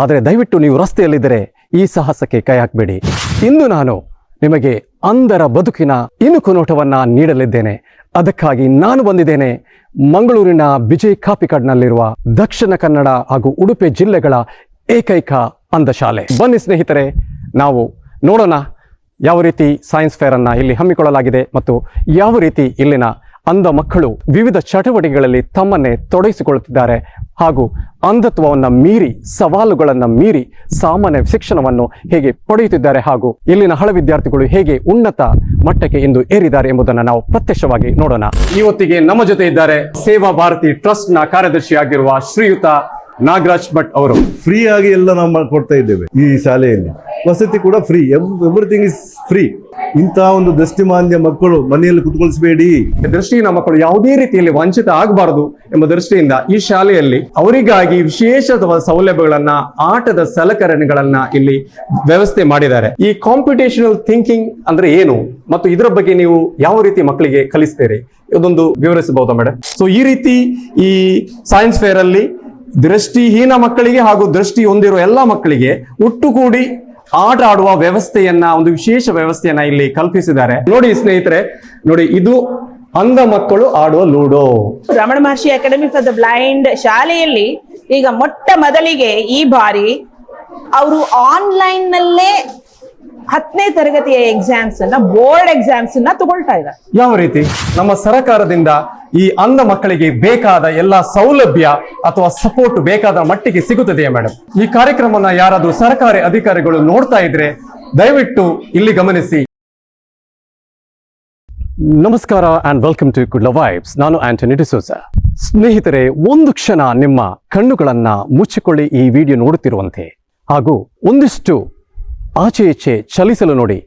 ಆದರೆ ದಯವಿಟ್ಟು ನೀವು ರಸ್ತೆಯಲ್ಲಿದ್ದರೆ ಈ ಸಾಹಸಕ್ಕೆ ಕೈ ಹಾಕಬೇಡಿ. ಇಂದು ನಾನು ನಿಮಗೆ ಅಂಧರ ಬದುಕಿನ ಇಣುಕು ನೋಟವನ್ನ ನೀಡಲಿದ್ದೇನೆ. ಅದಕ್ಕಾಗಿ ನಾನು ಬಂದಿದ್ದೇನೆ ಮಂಗಳೂರಿನ ವಿಜಯ್ ಕಾಪಿಕಾಡ್ನಲ್ಲಿರುವ ದಕ್ಷಿಣ ಕನ್ನಡ ಹಾಗೂ ಉಡುಪಿ ಜಿಲ್ಲೆಗಳ ಏಕೈಕ ಅಂಧ ಶಾಲೆ. ಬನ್ನಿ ಸ್ನೇಹಿತರೆ, ನಾವು ನೋಡೋಣ ಯಾವ ರೀತಿ ಸೈನ್ಸ್ ಫೇರನ್ನು ಇಲ್ಲಿ ಹಮ್ಮಿಕೊಳ್ಳಲಾಗಿದೆ ಮತ್ತು ಯಾವ ರೀತಿ ಇಲ್ಲಿನ ಅಂಧ ಮಕ್ಕಳು ವಿವಿಧ ಚಟುವಟಿಕೆಗಳಲ್ಲಿ ತಮ್ಮನ್ನೇ ತೊಡಗಿಸಿಕೊಳ್ಳುತ್ತಿದ್ದಾರೆ ಹಾಗೂ ಅಂಧತ್ವವನ್ನು ಮೀರಿ, ಸವಾಲುಗಳನ್ನು ಮೀರಿ ಸಾಮಾನ್ಯ ಶಿಕ್ಷಣವನ್ನು ಹೇಗೆ ಪಡೆಯುತ್ತಿದ್ದಾರೆ ಹಾಗೂ ಇಲ್ಲಿನ ಹಳ ವಿದ್ಯಾರ್ಥಿಗಳು ಹೇಗೆ ಉನ್ನತ ಮಟ್ಟಕ್ಕೆ ಇಂದು ಏರಿದ್ದಾರೆ ಎಂಬುದನ್ನು ನಾವು ಪ್ರತ್ಯಕ್ಷವಾಗಿ ನೋಡೋಣ. ಇವತ್ತಿಗೆ ನಮ್ಮ ಜೊತೆ ಇದ್ದಾರೆ ಸೇವಾ ಭಾರತಿ ಟ್ರಸ್ಟ್ನ ಕಾರ್ಯದರ್ಶಿಯಾಗಿರುವ ಶ್ರೀಯುತ ನಾಗರಾಜ್ ಭಟ್ ಅವರು. ಫ್ರೀ ಆಗಿ ಎಲ್ಲ ನಾವು ಕೊಡ್ತಾ ಇದ್ದೇವೆ ಈ ಶಾಲೆಯಲ್ಲಿ. ವಸತಿ ಕೂಡ ಫ್ರೀ ಎವ್ರಿಥಿಂಗ್ ಇಸ್ ಫ್ರೀ. ಇಂತಹ ಒಂದು ದೃಷ್ಟಿಮಾಂದ್ಯ ಮಕ್ಕಳು ಮನೆಯಲ್ಲಿ ಕುತ್ಕೊಳಿಸಬೇಡಿ. ದೃಷ್ಟಿಹೀನ ಮಕ್ಕಳು ಯಾವುದೇ ರೀತಿಯಲ್ಲಿ ವಂಚಿತ ಆಗಬಾರದು ಎಂಬ ದೃಷ್ಟಿಯಿಂದ ಈ ಶಾಲೆಯಲ್ಲಿ ಅವರಿಗಾಗಿ ವಿಶೇಷವಾದ ಸೌಲಭ್ಯಗಳನ್ನ, ಆಟದ ಸಲಕರಣೆಗಳನ್ನ ಇಲ್ಲಿ ವ್ಯವಸ್ಥೆ ಮಾಡಿದ್ದಾರೆ. ಈ ಕಾಂಪಿಟೇಷನಲ್ ಥಿಂಕಿಂಗ್ ಅಂದ್ರೆ ಏನು? ಮತ್ತು ಇದರ ಬಗ್ಗೆ ನೀವು ಯಾವ ರೀತಿ ಮಕ್ಕಳಿಗೆ ಕಲಿಸ್ತೀರಿ? ಇದೊಂದು ವಿವರಿಸಬಹುದಾ ಮೇಡಮ್ ಸೊ ಈ ರೀತಿ ಈ ಸೈನ್ಸ್ ಫೇರ್ ಅಲ್ಲಿ ದೃಷ್ಟಿಹೀನ ಮಕ್ಕಳಿಗೆ ಹಾಗೂ ದೃಷ್ಟಿ ಹೊಂದಿರುವ ಎಲ್ಲ ಮಕ್ಕಳಿಗೆ ಒಟ್ಟುಗೂಡಿ ಆಟ ಆಡುವ ವ್ಯವಸ್ಥೆಯನ್ನ, ಒಂದು ವಿಶೇಷ ವ್ಯವಸ್ಥೆಯನ್ನ ಇಲ್ಲಿ ಕಲ್ಪಿಸಿದ್ದಾರೆ. ನೋಡಿ ಸ್ನೇಹಿತರೆ, ನೋಡಿ ಇದು ಅಂಧ ಮಕ್ಕಳು ಆಡುವ ludo. Ramana Maharshi academy for the blind ಶಾಲೆಯಲ್ಲಿ ಈಗ ಮೊಟ್ಟ ಮೊದಲಿಗೆ ಈ ಬಾರಿ ಅವರು ಆನ್ಲೈನ್ ನಲ್ಲೇ ಹತ್ತನೇ ತರಗತಿಯ ಎಕ್ಸಾಮ್ಸ್ ಅನ್ನ ಬೋರ್ಡ್ ಎಕ್ಸಾಮ್ಸ್ ಅನ್ನ ತಗೊಳ್ತಾ ಇದ್ದಾರೆ. ಯಾವ ರೀತಿ? ನಮ್ಮ ಸರಕಾರದಿಂದ ಈ ಅಂಧ ಮಕ್ಕಳಿಗೆ ಬೇಕಾದ ಎಲ್ಲ ಸೌಲಭ್ಯ ಅಥವಾ ಸಪೋರ್ಟ್ ಬೇಕಾದ ಮಟ್ಟಿಗೆ ಸಿಗುತ್ತದೆಯೇ ಮೇಡಮ್ ಈ ಕಾರ್ಯಕ್ರಮನ ಯಾರಾದ್ರೂ ಸರ್ಕಾರಿ ಅಧಿಕಾರಿಗಳು ನೋಡ್ತಾ ಇದ್ರೆ ದಯವಿಟ್ಟು ಇಲ್ಲಿ ಗಮನಿಸಿ. ನಮಸ್ಕಾರ and welcome to Kudla vibes ನಾನು ಆಂಟನಿ ಡಿಸೋಸ ಸ್ನೇಹಿತರೆ, ಒಂದು ಕ್ಷಣ ನಿಮ್ಮ ಕಣ್ಣುಗಳನ್ನ ಮುಚ್ಚಿಕೊಳ್ಳಿ ಈ ವಿಡಿಯೋ ನೋಡುತ್ತಿರುವಂತೆ. ಹಾಗೂ ಒಂದಿಷ್ಟು ಆಚೆ ಈಚೆ ಚಲಿಸಲು ನೋಡಿ,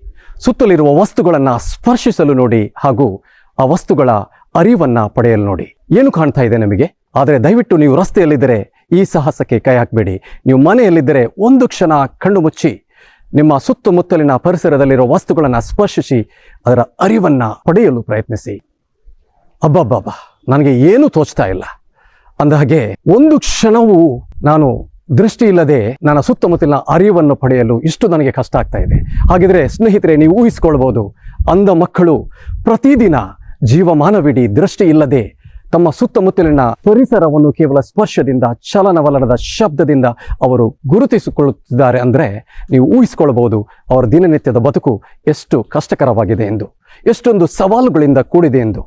ಸುತ್ತಲಿರುವ ವಸ್ತುಗಳನ್ನು ಸ್ಪರ್ಶಿಸಲು ನೋಡಿ ಹಾಗೂ ಆ ವಸ್ತುಗಳ ಅರಿವನ್ನ ಪಡೆಯಲು ನೋಡಿ. ಏನು ಕಾಣ್ತಾ ಇದೆ ನಮಗೆ? ಆದರೆ ದಯವಿಟ್ಟು ನೀವು ರಸ್ತೆಯಲ್ಲಿದ್ದರೆ ಈ ಸಾಹಸಕ್ಕೆ ಕೈ ಹಾಕಬೇಡಿ. ನೀವು ಮನೆಯಲ್ಲಿದ್ದರೆ ಒಂದು ಕ್ಷಣ ಕಣ್ಣು ಮುಚ್ಚಿ, ನಿಮ್ಮ ಸುತ್ತಮುತ್ತಲಿನ ಪರಿಸರದಲ್ಲಿರುವ ವಸ್ತುಗಳನ್ನು ಸ್ಪರ್ಶಿಸಿ, ಅದರ ಅರಿವನ್ನು ಪಡೆಯಲು ಪ್ರಯತ್ನಿಸಿ. ಅಬ್ಬಬ್ಬಬ್ಬ, ನನಗೆ ಏನೂ ತೋಚ್ತಾ ಇಲ್ಲ. ಅಂದಹಾಗೆ, ಒಂದು ಕ್ಷಣವೂ ನಾನು ದೃಷ್ಟಿ ಇಲ್ಲದೆ ನನ್ನ ಸುತ್ತಮುತ್ತಲಿನ ಅರಿವನ್ನು ಪಡೆಯಲು ಇಷ್ಟು ನನಗೆ ಕಷ್ಟ ಆಗ್ತಾ ಇದೆ. ಹಾಗಿದ್ರೆ ಸ್ನೇಹಿತರೆ, ನೀವು ಊಹಿಸಿಕೊಳ್ಬಹುದು ಅಂಧ ಮಕ್ಕಳು ಪ್ರತಿದಿನ ಜೀವಮಾನವಿಡೀ ದೃಷ್ಟಿ ಇಲ್ಲದೆ ತಮ್ಮ ಸುತ್ತಮುತ್ತಲಿನ ಪರಿಸರವನ್ನು ಕೇವಲ ಸ್ಪರ್ಶದಿಂದ, ಚಲನವಲನದ ಶಬ್ದದಿಂದ ಅವರು ಗುರುತಿಸಿಕೊಳ್ಳುತ್ತಿದ್ದಾರೆ ಅಂದರೆ ನೀವು ಊಹಿಸಿಕೊಳ್ಳಬಹುದು ಅವರ ದಿನನಿತ್ಯದ ಬದುಕು ಎಷ್ಟು ಕಷ್ಟಕರವಾಗಿದೆ ಎಂದು, ಎಷ್ಟೊಂದು ಸವಾಲುಗಳಿಂದ ಕೂಡಿದೆ ಎಂದು.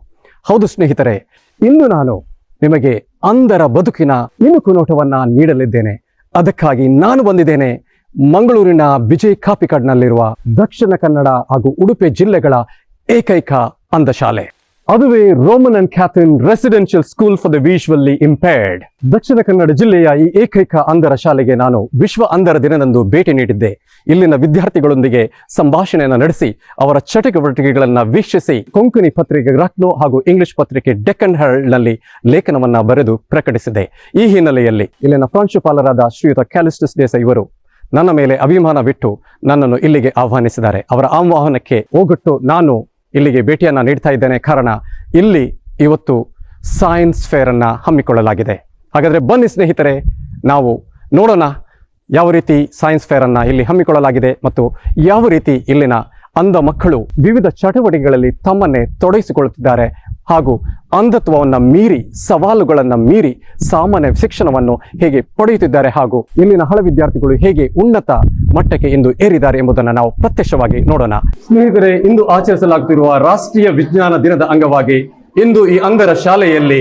ಹೌದು ಸ್ನೇಹಿತರೆ, ಇಂದು ನಾನು ನಿಮಗೆ ಅಂಧರ ಬದುಕಿನ ಇಣುಕು ನೋಟವನ್ನು ನೀಡಲಿದ್ದೇನೆ. ಅದಕ್ಕಾಗಿ ನಾನು ಬಂದಿದ್ದೇನೆ ಮಂಗಳೂರಿನ ವಿಜಯ್ ಕಾಪಿಕಾಡ್ನಲ್ಲಿರುವ ದಕ್ಷಿಣ ಕನ್ನಡ ಹಾಗೂ ಉಡುಪಿ ಜಿಲ್ಲೆಗಳ ಏಕೈಕ ಅಂಧ ಶಾಲೆ ಅದುವೇ Roman and Catherine residential school for the visually impaired Dakshina Kannada ಜಿಲ್ಲೆಯ ಈ ಏಕೈಕ ಅಂಧರ ಶಾಲೆಗೆ ನಾನು ವಿಶ್ವ ಅಂಧರ ದಿನದಂದು ಭೇಟಿ ನೀಡಿದ್ದೆ. ಇಲ್ಲಿನ ವಿದ್ಯಾರ್ಥಿಗಳೊಂದಿಗೆ ಸಂಭಾಷಣೆಯನ್ನು ನಡೆಸಿ, ಅವರ ಚಟುವಟಿಕೆಗಳನ್ನು ವೀಕ್ಷಿಸಿ, ಕೊಂಕಣಿ ಪತ್ರಿಕೆ ರತ್ನೋ ಹಾಗೂ ಇಂಗ್ಲಿಷ್ ಪತ್ರಿಕೆ ಡೆಕ್ಕನ್ ಹೆರಲ್ಡ್ನಲ್ಲಿ ಲೇಖನವನ್ನ ಬರೆದು ಪ್ರಕಟಿಸಿದೆ. ಈ ಹಿನ್ನೆಲೆಯಲ್ಲಿ ಇಲ್ಲಿನ ಪ್ರಾಂಶುಪಾಲರಾದ ಶ್ರೀಯುತ ಕ್ಯಾಲಿಸ್ಟಸ್ ದೇಸಾಯಿ ಇವರು ನನ್ನ ಮೇಲೆ ಅಭಿಮಾನವಿಟ್ಟು ನನ್ನನ್ನು ಇಲ್ಲಿಗೆ ಆಹ್ವಾನಿಸಿದ್ದಾರೆ. ಅವರ ಆಹ್ವಾನಕ್ಕೆ ಹೋಗೊಟ್ಟು ನಾನು ಇಲ್ಲಿಗೆ ಭೇಟಿಯನ್ನು ನೀಡ್ತಾ ಇದ್ದೇನೆ. ಕಾರಣ, ಇಲ್ಲಿ ಇವತ್ತು ಸೈನ್ಸ್ ಫೇರನ್ನು ಹಮ್ಮಿಕೊಳ್ಳಲಾಗಿದೆ. ಹಾಗಾದ್ರೆ ಬನ್ನಿ ಸ್ನೇಹಿತರೆ, ನಾವು ನೋಡೋಣ ಯಾವ ರೀತಿ ಸೈನ್ಸ್ ಫೇರನ್ನು ಇಲ್ಲಿ ಹಮ್ಮಿಕೊಳ್ಳಲಾಗಿದೆ ಮತ್ತು ಯಾವ ರೀತಿ ಇಲ್ಲಿನ ಅಂಧ ಮಕ್ಕಳು ವಿವಿಧ ಚಟುವಟಿಕೆಗಳಲ್ಲಿ ತಮ್ಮನ್ನೇ ತೊಡಗಿಸಿಕೊಳ್ಳುತ್ತಿದ್ದಾರೆ. ಹಾಗೂ ಅಂಧತ್ವವನ್ನ ಮೀರಿ, ಸವಾಲುಗಳನ್ನು ಮೀರಿ ಸಾಮಾನ್ಯ ಶಿಕ್ಷಣವನ್ನು ಹೇಗೆ ಪಡೆಯುತ್ತಿದ್ದಾರೆ ಹಾಗೂ ಇಲ್ಲಿನ ಹಳ ವಿದ್ಯಾರ್ಥಿಗಳು ಹೇಗೆ ಉನ್ನತ ಮಟ್ಟಕ್ಕೆ ಇಂದು ಏರಿದ್ದಾರೆ ಎಂಬುದನ್ನು ನಾವು ಪ್ರತ್ಯಕ್ಷವಾಗಿ ನೋಡೋಣ. ಸ್ನೇಹಿತರೆ, ಇಂದು ಆಚರಿಸಲಾಗುತ್ತಿರುವ ರಾಷ್ಟ್ರೀಯ ವಿಜ್ಞಾನ ದಿನದ ಅಂಗವಾಗಿ ಇಂದು ಈ ಅಂಧರ ಶಾಲೆಯಲ್ಲಿ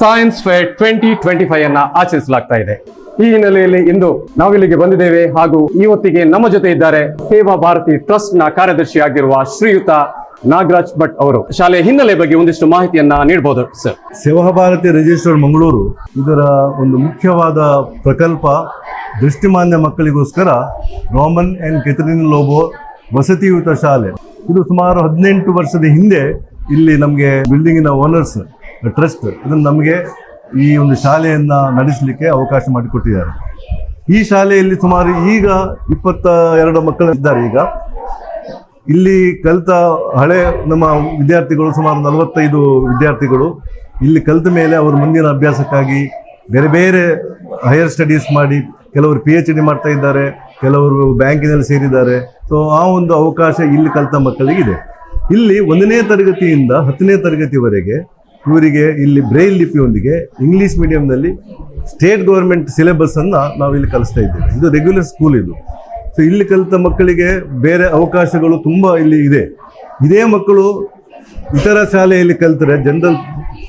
science fair twenty twenty five ಅನ್ನ ಆಚರಿಸಲಾಗ್ತಾ ಇದೆ. ಈ ಹಿನ್ನೆಲೆಯಲ್ಲಿ ಇಂದು ನಾವಿಲ್ಲಿಗೆ ಬಂದಿದ್ದೇವೆ ಹಾಗೂ ಈ ಹೊತ್ತಿಗೆ ನಮ್ಮ ಜೊತೆ ಇದ್ದಾರೆ ಸೇವಾ ಭಾರತಿ ಟ್ರಸ್ಟ್ನ ಕಾರ್ಯದರ್ಶಿ ಆಗಿರುವ ಶ್ರೀಯುತ ನಾಗರಾಜ್ ಭಟ್ ಅವರು. ಶಾಲೆಯ ಹಿನ್ನೆಲೆ ಬಗ್ಗೆ ಒಂದಿಷ್ಟು ಮಾಹಿತಿಯನ್ನ ನೀಡಬಹುದು ಸರ್ ಸೇವಾ ಭಾರತಿ ರಿಜಿಸ್ಟರ್ ಮಂಗಳೂರು. ಇದರ ಒಂದು ಮುಖ್ಯವಾದ ಪ್ರಕಲ್ಪ ದೃಷ್ಟಿಮಾನ್ಯ ಮಕ್ಕಳಿಗೋಸ್ಕರ ರೋಮನ್ ಅಂಡ್ ಕೆತರಿನ್ ಲೋಬೋ ವಸತಿಯುತ ಶಾಲೆ. ಇದು ಸುಮಾರು ಹದಿನೆಂಟು ವರ್ಷದ ಹಿಂದೆ ಇಲ್ಲಿ ನಮಗೆ ಬಿಲ್ಡಿಂಗಿನ ಓನರ್ಸ್ ಟ್ರಸ್ಟ್ ಇದನ್ನು ನಮಗೆ ಈ ಒಂದು ಶಾಲೆಯನ್ನು ನಡೆಸಲಿಕ್ಕೆ ಅವಕಾಶ ಮಾಡಿಕೊಟ್ಟಿದ್ದಾರೆ. ಈ ಶಾಲೆಯಲ್ಲಿ ಸುಮಾರು ಈಗ ಇಪ್ಪತ್ತ ಎರಡು ಮಕ್ಕಳು ಇದ್ದಾರೆ ಈಗ. ಇಲ್ಲಿ ಕಲಿತ ಹಳೆ ನಮ್ಮ ವಿದ್ಯಾರ್ಥಿಗಳು ಸುಮಾರು ನಲವತ್ತೈದು ವಿದ್ಯಾರ್ಥಿಗಳು ಇಲ್ಲಿ ಕಲಿತ ಮೇಲೆ ಅವರು ಮುಂದಿನ ಅಭ್ಯಾಸಕ್ಕಾಗಿ ಬೇರೆ ಬೇರೆ ಹೈಯರ್ ಸ್ಟಡೀಸ್ ಮಾಡಿ ಕೆಲವರು ಪಿ ಎಚ್ ಡಿ ಮಾಡ್ತಾ ಇದ್ದಾರೆ, ಕೆಲವರು ಬ್ಯಾಂಕಿನಲ್ಲಿ ಸೇರಿದ್ದಾರೆ. ಸೊ ಆ ಒಂದು ಅವಕಾಶ ಇಲ್ಲಿ ಕಲಿತ ಮಕ್ಕಳಿಗಿದೆ ಇಲ್ಲಿ ಒಂದನೇ ತರಗತಿಯಿಂದ ಹತ್ತನೇ ತರಗತಿವರೆಗೆ ಇವರಿಗೆ ಇಲ್ಲಿ ಬ್ರೈಲ್ ಲಿಪಿಯೊಂದಿಗೆ ಇಂಗ್ಲೀಷ್ ಮೀಡಿಯಂನಲ್ಲಿ ಸ್ಟೇಟ್ ಗೌರ್ಮೆಂಟ್ ಸಿಲೆಬಸ್ ಅನ್ನ ನಾವು ಇಲ್ಲಿ ಕಲಿಸ್ತಾ ಇದ್ದೇವೆ. ಇದು ರೆಗ್ಯುಲರ್ ಸ್ಕೂಲ್ ಇದು. ಸೊ ಇಲ್ಲಿ ಕಲಿತ ಮಕ್ಕಳಿಗೆ ಬೇರೆ ಅವಕಾಶಗಳು ತುಂಬ ಇಲ್ಲಿ ಇದೆ. ಇದೇ ಮಕ್ಕಳು ಇತರ ಶಾಲೆಯಲ್ಲಿ ಕಲಿತರೆ ಜನರಲ್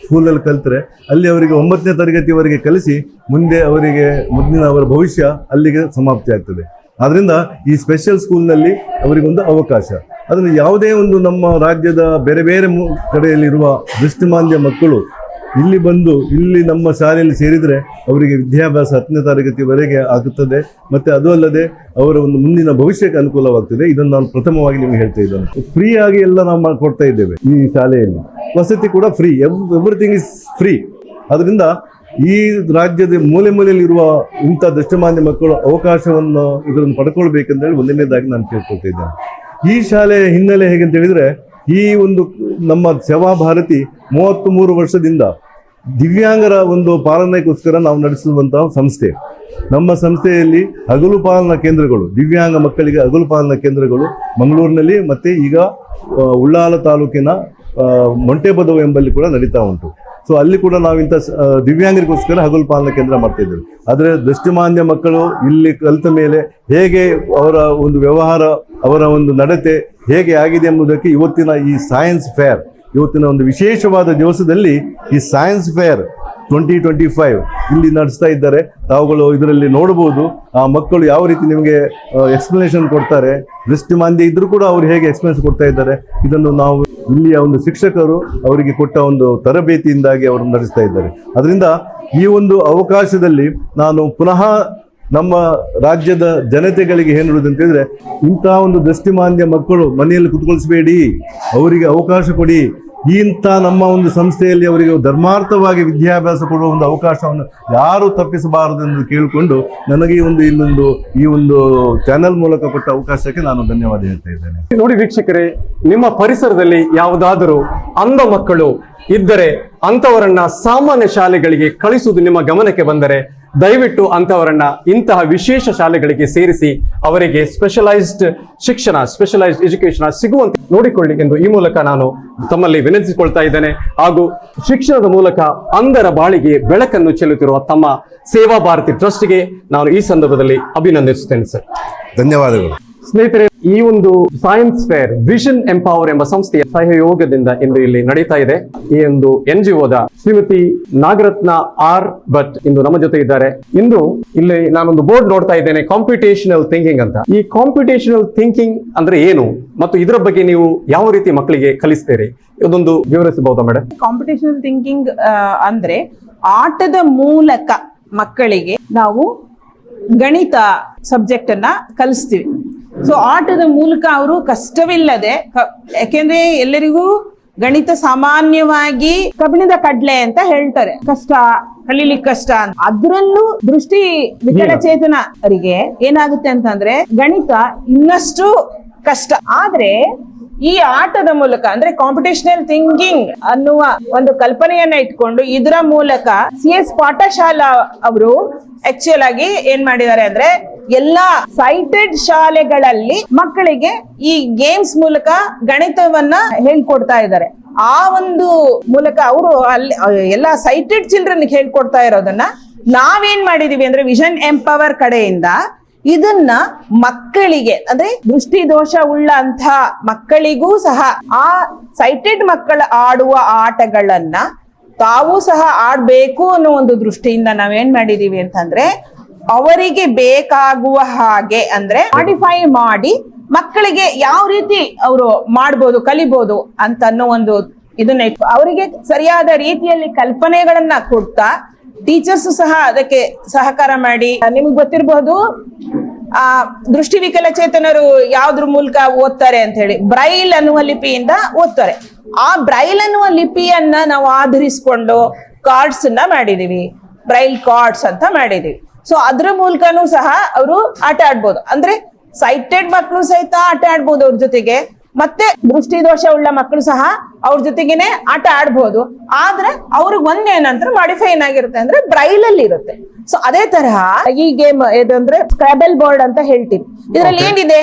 ಸ್ಕೂಲಲ್ಲಿ ಕಲಿತರೆ, ಅಲ್ಲಿ ಅವರಿಗೆ ಒಂಬತ್ತನೇ ತರಗತಿವರೆಗೆ ಕಲಿಸಿ, ಮುಂದೆ ಅವರಿಗೆ ಮುಂದಿನ ಅವರ ಭವಿಷ್ಯ ಅಲ್ಲಿಗೆ ಸಮಾಪ್ತಿ ಆಗ್ತದೆ. ಆದ್ರಿಂದ ಈ ಸ್ಪೆಷಲ್ ಸ್ಕೂಲ್ನಲ್ಲಿ ಅವರಿಗೊಂದು ಅವಕಾಶ. ಅದನ್ನು ಯಾವುದೇ ಒಂದು ನಮ್ಮ ರಾಜ್ಯದ ಬೇರೆ ಬೇರೆ ಕಡೆಯಲ್ಲಿರುವ ದೃಷ್ಟಿಮಾಂದ್ಯ ಮಕ್ಕಳು ಇಲ್ಲಿ ಬಂದು, ಇಲ್ಲಿ ನಮ್ಮ ಶಾಲೆಯಲ್ಲಿ ಸೇರಿದರೆ ಅವರಿಗೆ ವಿದ್ಯಾಭ್ಯಾಸ ಹತ್ತನೇ ತರಗತಿವರೆಗೆ ಆಗುತ್ತದೆ. ಮತ್ತು ಅದು ಅಲ್ಲದೆ ಅವರ ಒಂದು ಮುಂದಿನ ಭವಿಷ್ಯಕ್ಕೆ ಅನುಕೂಲವಾಗ್ತದೆ. ಇದನ್ನು ನಾನು ಪ್ರಥಮವಾಗಿ ನಿಮಗೆ ಹೇಳ್ತಾ ಇದ್ದೇನೆ. ಫ್ರೀ ಆಗಿ ಎಲ್ಲ ನಾವು ಮಾಡಿಕೊಡ್ತಾ ಇದ್ದೇವೆ ಈ ಶಾಲೆಯಲ್ಲಿ. ವಸತಿ ಕೂಡ ಫ್ರೀ ಎವ್ರಿಥಿಂಗ್ ಇಸ್ ಫ್ರೀ ಅದರಿಂದ ಈ ರಾಜ್ಯದ ಮೂಲೆ ಮೂಲೆಯಲ್ಲಿರುವ ಇಂಥ ದೃಷ್ಟಮಾನ್ಯ ಮಕ್ಕಳು ಅವಕಾಶವನ್ನು ಇದನ್ನು ಪಡ್ಕೊಳ್ಬೇಕಂತೇಳಿ ಒಂದನೇದಾಗಿ ನಾನು ಕೇಳ್ಕೊಳ್ತಾ ಇದ್ದೇನೆ. ಈ ಶಾಲೆಯ ಹಿನ್ನೆಲೆ ಹೇಗೆ ಅಂತ ಹೇಳಿದ್ರೆ ಈ ಒಂದು ನಮ್ಮ ಸೇವಾ ಭಾರತಿ ಮೂವತ್ತ್ ಮೂರು ವರ್ಷದಿಂದ ದಿವ್ಯಾಂಗರ ಒಂದು ಪಾಲನೆಗೋಸ್ಕರ ನಾವು ನಡೆಸುವಂತಹ ಸಂಸ್ಥೆ. ನಮ್ಮ ಸಂಸ್ಥೆಯಲ್ಲಿ ಹಗಲು ಪಾಲನಾ ಕೇಂದ್ರಗಳು, ದಿವ್ಯಾಂಗ ಮಕ್ಕಳಿಗೆ ಹಗಲು ಪಾಲನಾ ಕೇಂದ್ರಗಳು ಮಂಗಳೂರಿನಲ್ಲಿ ಮತ್ತೆ ಈಗ ಉಳ್ಳಾಲ ತಾಲೂಕಿನ ಮೊಂಟೆಬದವು ಎಂಬಲ್ಲಿ ಕೂಡ ನಡೀತಾ ಉಂಟು. ಸೊ ಅಲ್ಲಿ ಕೂಡ ನಾವು ಇಂಥ ದಿವ್ಯಾಂಗರಿಗೋಸ್ಕರ ಹಗಲು ಪಾಲನಾ ಕೇಂದ್ರ ಮಾಡ್ತಾ ಇದ್ದೇವೆ ಆದರೆ ದೃಷ್ಟಿಮಾನ್ಯ ಮಕ್ಕಳು ಇಲ್ಲಿ ಕಲಿತ ಮೇಲೆ ಹೇಗೆ ಅವರ ಒಂದು ವ್ಯವಹಾರ, ಅವರ ಒಂದು ನಡತೆ ಹೇಗೆ ಆಗಿದೆ ಎಂಬುದಕ್ಕೆ ಇವತ್ತಿನ ಈ ಸೈನ್ಸ್ ಫೇರ್ ಇವತ್ತಿನ ಒಂದು ವಿಶೇಷವಾದ ದಿವಸದಲ್ಲಿ ಈ science fair twenty twenty five ಇಲ್ಲಿ ನಡೆಸ್ತಾ ಇದ್ದಾರೆ. ತಾವುಗಳು ಇದರಲ್ಲಿ ನೋಡಬಹುದು ಆ ಮಕ್ಕಳು ಯಾವ ರೀತಿ ನಿಮಗೆ ಎಕ್ಸ್ಪ್ಲನೇಷನ್ ಕೊಡ್ತಾರೆ. ದೃಷ್ಟಿಮಾಂದ್ಯ ಇದ್ರೂ ಕೂಡ ಅವ್ರು ಹೇಗೆ ಎಕ್ಸ್ಪ್ಲನೇಷನ್ ಕೊಡ್ತಾ ಇದ್ದಾರೆ. ಇದನ್ನು ನಾವು ಇಲ್ಲಿಯ ಒಂದು ಶಿಕ್ಷಕರು ಅವರಿಗೆ ಕೊಟ್ಟ ಒಂದು ತರಬೇತಿಯಿಂದಾಗಿ ಅವರು ನಡೆಸ್ತಾ ಇದ್ದಾರೆ. ಅದರಿಂದ ಈ ಒಂದು ಅವಕಾಶದಲ್ಲಿ ನಾನು ಪುನಃ ನಮ್ಮ ರಾಜ್ಯದ ಜನತೆಗಳಿಗೆ ಏನು ಹೇಳುವುದು ಅಂತ ಹೇಳಿದ್ರೆ ಇಂತಹ ಒಂದು ದೃಷ್ಟಿಮಾಂದ್ಯ ಮಕ್ಕಳು ಮನೆಯಲ್ಲಿ ಕುತ್ಕೊಳಿಸಬೇಡಿ. ಅವರಿಗೆ ಅವಕಾಶ ಕೊಡಿ. ಇಂಥ ನಮ್ಮ ಒಂದು ಸಂಸ್ಥೆಯಲ್ಲಿ ಅವರಿಗೆ ಧರ್ಮಾರ್ಥವಾಗಿ ವಿದ್ಯಾಭ್ಯಾಸ ಕೊಡುವ ಒಂದು ಅವಕಾಶವನ್ನು ಯಾರು ತಪ್ಪಿಸಬಾರದು ಎಂದು ಕೇಳಿಕೊಂಡು ನನಗೆ ಈ ಒಂದು ಇಲ್ಲೊಂದು, ಈ ಒಂದು ಚಾನೆಲ್ ಮೂಲಕ ಕೊಟ್ಟ ಅವಕಾಶಕ್ಕೆ ನಾನು ಧನ್ಯವಾದ ಹೇಳ್ತಾ ಇದ್ದೇನೆ. ನೋಡಿ ವೀಕ್ಷಕರೇ, ನಿಮ್ಮ ಪರಿಸರದಲ್ಲಿ ಯಾವುದಾದರೂ ಅಂಧ ಮಕ್ಕಳು ಇದ್ದರೆ ಅಂತವರನ್ನ ಸಾಮಾನ್ಯ ಶಾಲೆಗಳಿಗೆ ಕಳಿಸುವುದು ನಿಮ್ಮ ಗಮನಕ್ಕೆ ಬಂದರೆ ದಯವಿಟ್ಟು ಅಂತವರನ್ನ ಇಂತಹ ವಿಶೇಷ ಶಾಲೆಗಳಿಗೆ ಸೇರಿಸಿ ಅವರಿಗೆ ಸ್ಪೆಷಲೈಸ್ಡ್ ಶಿಕ್ಷಣ ಸ್ಪೆಷಲೈಸ್ಡ್ ಎಜುಕೇಶನ್ ಸಿಗುವಂತೆ ನೋಡಿಕೊಳ್ಳಿ ಎಂದು ಈ ಮೂಲಕ ನಾನು ತಮ್ಮಲ್ಲಿ ವಿನಂತಿಸಿಕೊಳ್ತಾ ಇದ್ದೇನೆ. ಹಾಗೂ ಶಿಕ್ಷಣದ ಮೂಲಕ ಅಂಧರ ಬಾಳಿಗೆ ಬೆಳಕನ್ನು ಚೆಲ್ಲುತ್ತಿರುವ ತಮ್ಮ ಸೇವಾ ಭಾರತಿ ಟ್ರಸ್ಟ್ಗೆ ನಾನು ಈ ಸಂದರ್ಭದಲ್ಲಿ ಅಭಿನಂದಿಸುತ್ತೇನೆ ಸರ್. ಧನ್ಯವಾದಗಳು. ಸ್ನೇಹಿತರೆ ಈ ಒಂದು ಸೈನ್ಸ್ ಫೇರ್ ವಿಷನ್ ಎಂಪವರ್ ಎಂಬ ಸಂಸ್ಥೆಯ ಸಹಯೋಗದಿಂದ ಇಂದು ಇಲ್ಲಿ ನಡೀತಾ ಇದೆ. ಈ ಒಂದು ಎನ್ ಜಿ ಒದ ಶ್ರೀಮತಿ ನಾಗರತ್ನ ಆರ್ ಭಟ್ ಇಂದು ನಮ್ಮ ಜೊತೆ ಇದ್ದಾರೆ. ಇಂದು ಇಲ್ಲಿ ನಾನೊಂದು ಬೋರ್ಡ್ ನೋಡ್ತಾ ಇದ್ದೇನೆ ಕಾಂಪಿಟೇಷನಲ್ ಥಿಂಕಿಂಗ್ ಅಂತ. ಈ ಕಾಂಪಿಟೇಷನಲ್ ಥಿಂಕಿಂಗ್ ಅಂದ್ರೆ ಏನು? ಮತ್ತು ಇದರ ಬಗ್ಗೆ ನೀವು ಯಾವ ರೀತಿ ಮಕ್ಕಳಿಗೆ ಕಲಿಸ್ತೀರಿ? ಇದೊಂದು ವಿವರಿಸಬಹುದಾ ಮೇಡಮ್ ಕಾಂಪಿಟೇಷನಲ್ ಥಿಂಕಿಂಗ್ ಅಂದ್ರೆ ಆಟದ ಮೂಲಕ ಮಕ್ಕಳಿಗೆ ನಾವು ಗಣಿತ ಸಬ್ಜೆಕ್ಟ್ ಅನ್ನ ಕಲಿಸ್ತೀವಿ. ಸೊ ಆಟದ ಮೂಲಕ ಅವರು ಕಷ್ಟವಿಲ್ಲದೆ ಯಾಕೆಂದ್ರೆ ಎಲ್ಲರಿಗೂ ಗಣಿತ ಸಾಮಾನ್ಯವಾಗಿ ಕಬ್ಬಿಣದ ಕಡ್ಲೆ ಅಂತ ಹೇಳ್ತಾರೆ. ಕಷ್ಟ ಕಲೀಲಿಕ್ಕೆ ಕಷ್ಟ ಅಂತ. ಅದ್ರಲ್ಲೂ ದೃಷ್ಟಿ ವಿಕಲಚೇತನರಿಗೆ ಏನಾಗುತ್ತೆ ಅಂತಂದ್ರೆ ಗಣಿತ ಇನ್ನಷ್ಟು ಕಷ್ಟ. ಆದ್ರೆ ಈ ಆಟದ ಮೂಲಕ, ಅಂದ್ರೆ ಕಾಂಪಿಟೇಷನಲ್ ಥಿಂಕಿಂಗ್ ಅನ್ನುವ ಒಂದು ಕಲ್ಪನೆಯನ್ನ ಇಟ್ಕೊಂಡು ಇದರ ಮೂಲಕ ಸಿ ಎಸ್ ಪಾಠಶಾಲಾ ಅವರು ಆಕ್ಚುಯಲ್ ಆಗಿ ಏನ್ ಮಾಡಿದ್ದಾರೆ ಅಂದ್ರೆ ಎಲ್ಲಾ ಸೈಟೆಡ್ ಶಾಲೆಗಳಲ್ಲಿ ಮಕ್ಕಳಿಗೆ ಈ ಗೇಮ್ಸ್ ಮೂಲಕ ಗಣಿತವನ್ನ ಹೇಳ್ಕೊಡ್ತಾ ಇದ್ದಾರೆ. ಆ ಒಂದು ಮೂಲಕ ಅವರು ಅಲ್ಲಿ, ಎಲ್ಲಾ ಸೈಟೆಡ್ ಚಿಲ್ಡ್ರನ್ ಹೇಳ್ಕೊಡ್ತಾ ಇರೋದನ್ನ ನಾವೇನ್ ಮಾಡಿದೀವಿ ಅಂದ್ರೆ ವಿಷನ್ ಎಂಪವರ್ ಕಡೆಯಿಂದ ಇದನ್ನ ಮಕ್ಕಳಿಗೆ, ಅಂದ್ರೆ ದೃಷ್ಟಿ ದೋಷ ಉಳ್ಳಂತ ಮಕ್ಕಳಿಗೂ ಸಹ, ಆ ಸೈಟೆಡ್ ಮಕ್ಕಳ ಆಡುವ ಆಟಗಳನ್ನ ತಾವು ಸಹ ಆಡ್ಬೇಕು ಅನ್ನೋ ಒಂದು ದೃಷ್ಟಿಯಿಂದ ನಾವೇನ್ ಮಾಡಿದೀವಿ ಅಂತಂದ್ರೆ, ಅವರಿಗೆ ಬೇಕಾಗುವ ಹಾಗೆ ಅಂದ್ರೆ ಮಾಡಿಫೈ ಮಾಡಿ ಮಕ್ಕಳಿಗೆ ಯಾವ ರೀತಿ ಅವರು ಮಾಡ್ಬೋದು ಅಂತ ಅನ್ನೋ ಒಂದು ಇದನ್ನ ಅವರಿಗೆ ಸರಿಯಾದ ರೀತಿಯಲ್ಲಿ ಕಲ್ಪನೆಗಳನ್ನ ಕೊಡ್ತಾ ಟೀಚರ್ಸ್ ಸಹ ಅದಕ್ಕೆ ಸಹಕಾರ ಮಾಡಿ. ನಿಮ್ಗೆ ಗೊತ್ತಿರಬಹುದು ಆ, ದೃಷ್ಟಿ ವಿಕಲಚೇತನರು ಯಾವ್ದ್ರ ಮೂಲಕ ಓದ್ತಾರೆ ಅಂತ ಹೇಳಿ, ಬ್ರೈಲ್ ಅನ್ನುವ ಲಿಪಿಯಿಂದ ಓದ್ತಾರೆ. ಆ ಬ್ರೈಲ್ ಅನ್ನುವ ಲಿಪಿಯನ್ನ ನಾವು ಆಧರಿಸಿಕೊಂಡು ಕಾರ್ಡ್ಸ್ನ ಮಾಡಿದೀವಿ. ಬ್ರೈಲ್ ಕಾರ್ಡ್ಸ್ ಅಂತ ಮಾಡಿದೀವಿ. ಸೊ ಅದ್ರ ಮೂಲಕನೂ ಸಹ ಅವರು ಆಟ ಆಡ್ಬೋದು. ಅಂದ್ರೆ ಸೈಟೆಡ್ ಮಕ್ಕಳು ಸಹಿತ ಆಟ ಆಡ್ಬೋದು ಅವ್ರ ಜೊತೆಗೆ. ಮತ್ತೆ ದೃಷ್ಟಿದೋಷ ಉಳ್ಳ ಮಕ್ಕಳು ಸಹ ಅವ್ರ ಜೊತೆಗೇನೆ ಆಟ ಆಡ್ಬೋದು. ಆದ್ರೆ ಅವ್ರಿಗೆ ಒಂದೇನಂದ್ರೆ ಮಾಡಿಫೈ ಏನಾಗಿರುತ್ತೆ ಅಂದ್ರೆ ಬ್ರೈಲ್ ಅಲ್ಲಿ ಇರುತ್ತೆ. ಸೊ ಅದೇ ತರಹ ಈ ಗೇಮ್ ಏನಂದ್ರೆ ಸ್ಕ್ರಾಬಲ್ ಬೋರ್ಡ್ ಅಂತ ಹೇಳ್ತೀವಿ. ಇದ್ರಲ್ಲಿ. ಏನಿದೆ?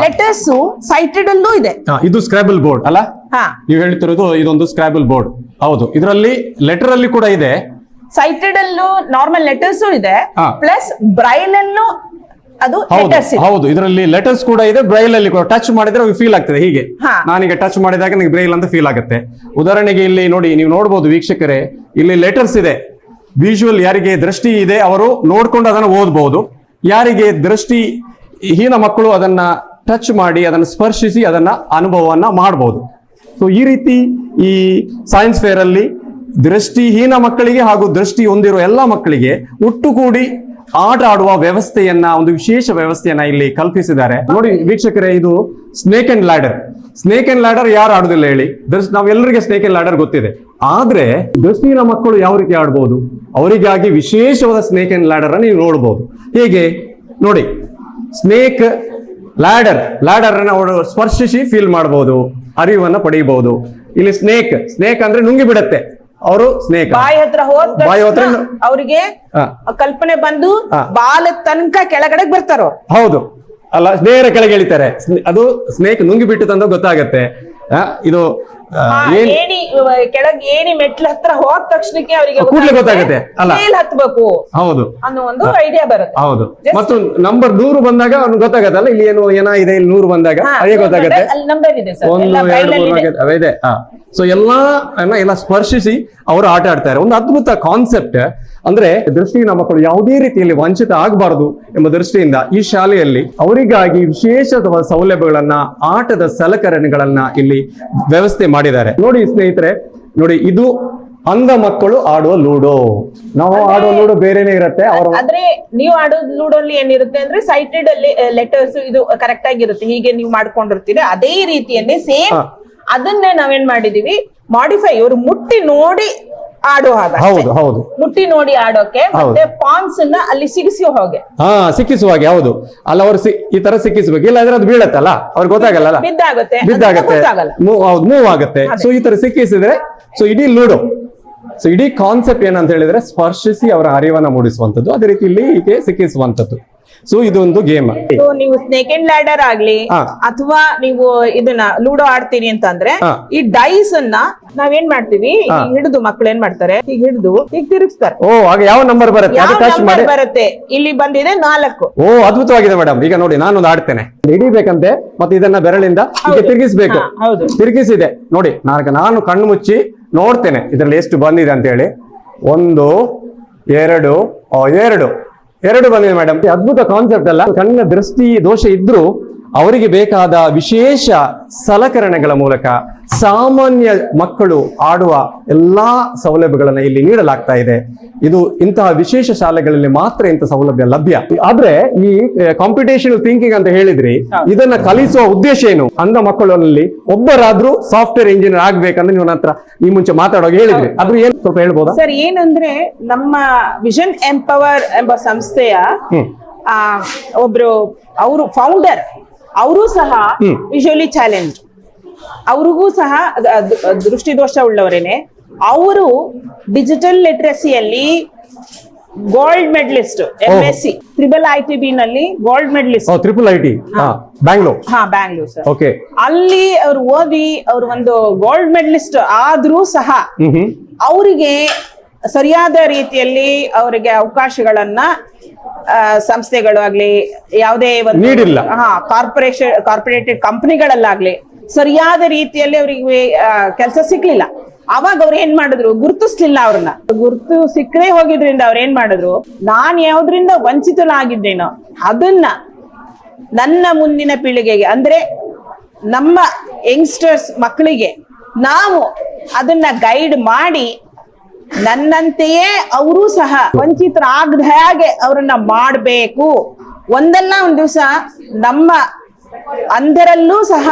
ಲೆಟರ್ಸ್ ಸೈಟೆಡ್ ಅಲ್ಲೂ ಇದೆ. ಇದು ಸ್ಕ್ರಾಬಲ್ ಬೋರ್ಡ್ ಅಲ್ಲ? ಹಾ. ನೀವು ಹೇಳ್ತಿರೋದು ಇದೊಂದು ಸ್ಕ್ರಾಬಲ್ ಬೋರ್ಡ್ ಹೌದು. ಇದರಲ್ಲಿ ಲೆಟರ್ ಅಲ್ಲಿ ಕೂಡ ಇದೆ. ಸೈಟೆಡ್ ಅಲ್ಲೂ ನಾರ್ಮಲ್ ಲೆಟರ್ಸ್ ಇದೆ. ಪ್ಲಸ್ ಬ್ರೈಲ್ ಅಲ್ಲೂ ಅದು ಹೌದು ಲೆಟರ್ಸ್ ಹೌದು. ಇದರಲ್ಲಿ ಲೆಟರ್ಸ್ ಕೂಡ ಇದೆ ಬ್ರೈಲ್ ಅಲ್ಲಿ ಕೂಡ ಟಚ್ ಮಾಡಿದ್ರೆ ಫೀಲ್ ಆಗ್ತದೆ ಹೀಗೆ. ನಾನೀಗ ಟಚ್ ಮಾಡಿದಾಗ ನನಗೆ ಬ್ರೈಲ್ ಅಂತ ಫೀಲ್ ಆಗುತ್ತೆ. ಉದಾಹರಣೆಗೆ ಇಲ್ಲಿ ನೋಡಿ ನೀವು ನೋಡಬಹುದು ವೀಕ್ಷಕರೇ ಇಲ್ಲಿ ಲೆಟರ್ಸ್ ಇದೆ. ವಿಜುವಲ್ ಯಾರಿಗೆ ದೃಷ್ಟಿ ಇದೆ ಅವರು ನೋಡ್ಕೊಂಡು ಅದನ್ನು ಓದಬಹುದು ಯಾರಿಗೆ ದೃಷ್ಟಿ ಹೀನ ಮಕ್ಕಳು ಅದನ್ನ ಟಚ್ ಮಾಡಿ ಅದನ್ನು ಸ್ಪರ್ಶಿಸಿ ಅದನ್ನ ಅನುಭವವನ್ನ ಮಾಡಬಹುದು ಸೊ ಈ ರೀತಿ ಈ ಸೈನ್ಸ್ ಫೇರ್ ಅಲ್ಲಿ ದೃಷ್ಟಿಹೀನ ಮಕ್ಕಳಿಗೆ ಹಾಗೂ ದೃಷ್ಟಿ ಹೊಂದಿರುವ ಎಲ್ಲ ಮಕ್ಕಳಿಗೆ ಒಟ್ಟುಗೂಡಿ ಆಟ ಆಡುವ ವ್ಯವಸ್ಥೆಯನ್ನ, ಒಂದು ವಿಶೇಷ ವ್ಯವಸ್ಥೆಯನ್ನ ಇಲ್ಲಿ ಕಲ್ಪಿಸಿದ್ದಾರೆ. ನೋಡಿ ವೀಕ್ಷಕರೇ, ಇದು snake and ladder snake and ladder ಯಾರು ಆಡುದಿಲ್ಲ ಹೇಳಿ? ದೃಷ್ಟಿ ನಾವೆಲ್ಲರಿಗೆ ಸ್ನೇಕ್ ಅಂಡ್ ಲ್ಯಾಡರ್ ಗೊತ್ತಿದೆ. ಆದ್ರೆ ದೃಷ್ಟಿನ ಮಕ್ಕಳು ಯಾವ ರೀತಿ ಆಡ್ಬೋದು? ಅವರಿಗಾಗಿ ವಿಶೇಷವಾದ ಸ್ನೇಕ್ ಅಂಡ್ ಲ್ಯಾಡರ್ ನೀವು ನೋಡ್ಬೋದು. ಹೇಗೆ, ನೋಡಿ ಸ್ನೇಕ್ ಲ್ಯಾಡರ್ ಲ್ಯಾಡರ್ ಅನ್ನ ಅವರು ಸ್ಪರ್ಶಿಸಿ ಫೀಲ್ ಮಾಡಬಹುದು ಅರಿವನ್ನ ಪಡೆಯಬಹುದು. ಇಲ್ಲಿ ಸ್ನೇಕ್ ಸ್ನೇಕ್ ಅಂದ್ರೆ ನುಂಗಿ ಬಿಡತ್ತೆ ಅವರು ಸ್ನೇಕ್ ಬಾಯಿ ಹತ್ರ ಹೋದ ಬಾಯಿ ಹತ್ರ ಅವರಿಗೆ. ಕಲ್ಪನೆ ಬಂದು. ಬಾಲ ತನಕ ಕೆಳಗಡೆ ಬರ್ತಾರೋ. ಹೌದು. ಅಲ್ಲ ಸ್ನೇಹರ ಕೆಳಗೆ ಇಳಿತಾರೆ ಅದು ಸ್ನೇಕ್ ನುಂಗಿ ಬಿಟ್ಟು ಅಂತ ಗೊತ್ತಾಗತ್ತೆ ಇದು ಏಣಿ ಕೆಳಗೆ ಏಣಿ ಮೆಟ್ಲ ಹತ್ರ ಹೋದ ತಕ್ಷಣಕ್ಕೆ ಅವರಿಗೆ ಕೂಡಲೇ ಗೊತ್ತಾಗತ್ತೆ. ಅಲ್ಲ. ಮೇಲ್ ಹತ್ಬೇಕು. ಹೌದು. ಅನ್ನೋ ಒಂದು ಐಡಿಯಾ ಬರುತ್ತೆ. ಹೌದು. ಮತ್ತು ನಂಬರ್ ನೂರು ಬಂದಾಗ ಅವ್ನು ಗೊತ್ತಾಗತ್ತಲ್ಲ ಇಲ್ಲಿ ಏನು ಏನಾಗಿದೆ ಇಲ್ಲಿ ನೂರು ಬಂದಾಗ ಅದೇ ಗೊತ್ತಾಗತ್ತೆ. ನಂಬರ್ ಇದೆ ಸರ್. ಒಂದು ಎಲ್ಲ ಎರಡು ಮೂರು ಇದೆ. ಸೊ ಎಲ್ಲಾ ಎಲ್ಲ ಸ್ಪರ್ಶಿಸಿ ಅವರು ಆಟ ಆಡ್ತಾರೆ. ಒಂದು ಅದ್ಭುತ ಕಾನ್ಸೆಪ್ಟ್ ಅಂದ್ರೆ ದೃಷ್ಟಿಹೀನ ಮಕ್ಕಳು ಯಾವುದೇ ರೀತಿಯಲ್ಲಿ ವಂಚಿತ ಆಗಬಾರದು ಎಂಬ ದೃಷ್ಟಿಯಿಂದ ಈ ಶಾಲೆಯಲ್ಲಿ ಅವರಿಗಾಗಿ ವಿಶೇಷವಾದ ಸೌಲಭ್ಯಗಳನ್ನ ಆಟದ ಸಲಕರಣೆಗಳನ್ನ ಇಲ್ಲಿ ವ್ಯವಸ್ಥೆ ಮಾಡಿದ್ದಾರೆ. ನೋಡಿ ಸ್ನೇಹಿತರೆ ನೋಡಿ ಇದು ಅಂಧ ಮಕ್ಕಳು ಆಡುವ ಲೂಡೋ. ನಾವು ಆಡುವ ಲೂಡೋ ಬೇರೆನೆ ಇರುತ್ತೆ. ಆದ್ರೆ ನೀವು ಲೂಡೋ ಅಲ್ಲಿ ಏನಿರುತ್ತೆ ಅಂದ್ರೆ ಸೈಟೆಡ್ ಅಲ್ಲಿ ಲೆಟರ್ಸ್ ಇದು ಕರೆಕ್ಟ್ ಆಗಿರುತ್ತೆ. ಹೀಗೆ ನೀವು ಮಾಡ್ಕೊಂಡಿರ್ತೀರಿ. ಅದೇ ರೀತಿಯಲ್ಲಿ ಸೇಮ್. ಅದನ್ನೇ ನಾವೇನ್ ಮಾಡಿದೀವಿ? ಮಾಡಿಫೈ ಇವರು ಮುಟ್ಟಿ ನೋಡಿ ಆಡೋ ಹಾಗೆ ಹೌದು ಹೌದು. ಮುಟ್ಟಿ ನೋಡಿ ಆಡೋಕೆ ಮತ್ತೆ ಪಾನ್ಸ್ ಅನ್ನ ಅಲ್ಲಿ ಸಿಗಿಸುವ ಹಾಗೆ. ಹಾ ಸಿಕ್ಕಿಸುವಾಗೆ ಹೌದು. ಅಲ್ಲ ಅವರು ಈ ತರ ಸಿಕ್ಕಿಸ್ಬೇಕು. ಇಲ್ಲಾಂದ್ರೆ ಅದು ಬೀಳತ್ತಲ್ಲ? ಅವ್ರಿಗೆ ಗೊತ್ತಾಗಲ್ಲ ಬಿದ್ದಾಗುತ್ತೆ. ಬಿದ್ದಾಗುತ್ತೆ. ಹೌದು ಮೂವ್ ಆಗುತ್ತೆ. ಸೊ ಈ ತರ ಸಿಕ್ಕಿಸಿದ್ರೆ ಸೊ ಇಡೀ ಲೂಡೋ. ಸೊ ಇಡೀ ಕಾನ್ಸೆಪ್ಟ್ ಏನಂತ ಹೇಳಿದ್ರೆ ಸ್ಪರ್ಶಿಸಿ ಅವರ ಅರಿವನ್ನ ಮೂಡಿಸುವಂತದ್ದು ಅದೇ ರೀತಿ ಇಲ್ಲಿ ಹೀಗೆ ಸಿಕ್ಕಿಸುವಂತದ್ದು ಸೊ ಇದೊಂದು ಗೇಮ್ ನೀವು ಸ್ನೇಕ್ ಅಂಡ್ ಲ್ಯಾಡರ್ ಆಗ್ಲಿ. ಅಥವಾ ನೀವು ಇದನ್ನ ಲೂಡೋ ಆಡ್ತೀರಿ ಅಂತಂದ್ರೆ. ಈ ಡೈಸ್ ಅನ್ನ ನಾವೇನ್ ಮಾಡ್ತೀವಿ? ಹಿಡಿದು ಮಕ್ಳು ಏನ್ ಮಾಡ್ತಾರೆ? ಈಗ ಹಿಡಿದು ಈಗ ತಿರುಗಿಸ್ತಾರೆ. ಓ ಆಗ ಯಾವ ನಂಬರ್ ಬರುತ್ತೆ? ಬರುತ್ತೆ? ಇಲ್ಲಿ ಬಂದಿದೆ ನಾಲ್ಕು. ಓ ಅದ್ಭುತವಾಗಿದೆ ಮೇಡಮ್ ಈಗ ನೋಡಿ ನಾನೊಂದು ಆಡ್ತೇನೆ. ಹಿಡಿಬೇಕಂತೆ ಮತ್ತೆ ಇದನ್ನ ಬೆರಳಿಂದ ಈಗ. ತಿರುಗಿಸ್ಬೇಕು. ಹೌದು. ತಿರುಗಿಸಿದೆ. ನೋಡಿ ನಾನು ನಾನು ಕಣ್ಣು ಮುಚ್ಚಿ ನೋಡ್ತೇನೆ ಇದರಲ್ಲಿ ಎಷ್ಟು ಬಂದಿದೆ ಅಂತ ಹೇಳಿ ಒಂದು ಎರಡು ಎರಡು. ಎರಡು ಬಂದಿದೆ ಮೇಡಮ್ ಅದ್ಭುತ ಕಾನ್ಸೆಪ್ಟ್ ಅಲ್ಲ. ಕಣ್ಣಿನ ದೃಷ್ಟಿ ದೋಷ ಇದ್ರೂ ಅವರಿಗೆ ಬೇಕಾದ ವಿಶೇಷ ಸಲಕರಣೆಗಳ ಮೂಲಕ ಸಾಮಾನ್ಯ ಮಕ್ಕಳು ಆಡುವ ಎಲ್ಲಾ ಸೌಲಭ್ಯಗಳನ್ನು ಇಲ್ಲಿ ನೀಡಲಾಗ್ತಾ ಇದೆ. ಇದು ಇಂತಹ ವಿಶೇಷ ಶಾಲೆಗಳಲ್ಲಿ ಮಾತ್ರ ಇಂಥ ಸೌಲಭ್ಯ ಲಭ್ಯ. ಆದ್ರೆ ಈ ಕಾಂಪಿಟೇಷನ್ ಥಿಂಕಿಂಗ್ ಅಂತ ಹೇಳಿದ್ರಿ ಇದನ್ನ ಕಲಿಸುವ ಉದ್ದೇಶ ಏನು? ಅಂಧ ಮಕ್ಕಳಲ್ಲಿ ಒಬ್ಬರಾದ್ರೂ ಸಾಫ್ಟ್ವೇರ್ ಇಂಜಿನಿಯರ್ ಆಗ್ಬೇಕಂದ್ರೆ ನೀವು ನನ್ನ ಹತ್ರ ಈ ಮುಂಚೆ ಮಾತಾಡುವಾಗ ಹೇಳಿದ್ರಿ. ಅದ್ರ ಏನ್ ಸ್ವಲ್ಪ ಹೇಳ್ಬೋದು? ಸರ್ ಏನಂದ್ರೆ ನಮ್ಮ ವಿಷನ್ ಎಂಪವರ್ ಎಂಬ ಸಂಸ್ಥೆಯ ಒಬ್ರು ಅವರು ಫೌಂಡರ್ ಅವರು ಸಹ ವಿಶುವಲಿ ವಿಜುವಲಿ ಚಾಲೆಂಜ್ ಅವ್ರಿಗೂ ಸಹ ದೃಷ್ಟಿದೋಷ ಉಳ್ಳವರೇನೆ. ಅವರು digital ಲಿಟ್ರಸಿಯಲ್ಲಿ gold medallist M S C triple I T B ನಲ್ಲಿ gold medallist triple I T ಹಾ. ಬ್ಯಾಂಗ್ಳೂರ್ ಹಾ ಬ್ಯಾಂಗ್ಳೂರ್ ಸರ್ ಓಕೆ ಅಲ್ಲಿ ಅವ್ರು ಓದಿ ಅವ್ರು ಒಂದು ಗೋಲ್ಡ್ ಮೆಡಲಿಸ್ಟ್ ಆದ್ರೂ ಸಹ ಅವರಿಗೆ ಸರಿಯಾದ ರೀತಿಯಲ್ಲಿ ಅವರಿಗೆ ಅವಕಾಶಗಳನ್ನ ಸಂಸ್ಥೆಗಳು ಆಗ್ಲಿ ಯಾವುದೇ ನೀಡಿಲ್ಲ. ಹಾ ಕಾರ್ಪೊರೇಷನ್ ಕಾರ್ಪೊರೇಟೆಡ್ ಕಂಪನಿಗಳಲ್ಲಾಗ್ಲಿ ಸರಿಯಾದ ರೀತಿಯಲ್ಲಿ ಅವರಿಗೆ ಕೆಲಸ ಸಿಗ್ಲಿಲ್ಲ. ಅವಾಗ ಅವ್ರು ಏನ್ ಮಾಡಿದ್ರು? ಗುರುತಿಸ್ಲಿಲ್ಲ ಅವ್ರನ್ನ. ಗುರುತು ಸಿಕ್ಕದೆ ಹೋಗಿದ್ರಿಂದ ಅವ್ರು ಏನ್ ಮಾಡಿದ್ರು? ನಾನ್ ಯಾವ್ದ್ರಿಂದ ವಂಚಿತನಾಗಿದ್ದೇನೋ ಅದನ್ನ ನನ್ನ ಮುಂದಿನ ಪೀಳಿಗೆಗೆ ಅಂದ್ರೆ ನಮ್ಮ ಯಂಗ್ಸ್ಟರ್ಸ್ ಮಕ್ಕಳಿಗೆ ನಾವು ಅದನ್ನ ಗೈಡ್ ಮಾಡಿ ನನ್ನಂತೆಯೇ ಅವರು ಸಹ ವಂಚಿತರಾಗದ ಹಾಗೆ ಅವರನ್ನ ಮಾಡಬೇಕು. ಒಂದಲ್ಲ ಒಂದ್ ದಿವಸ ನಮ್ಮ ಅಂಧರಲ್ಲೂ ಸಹ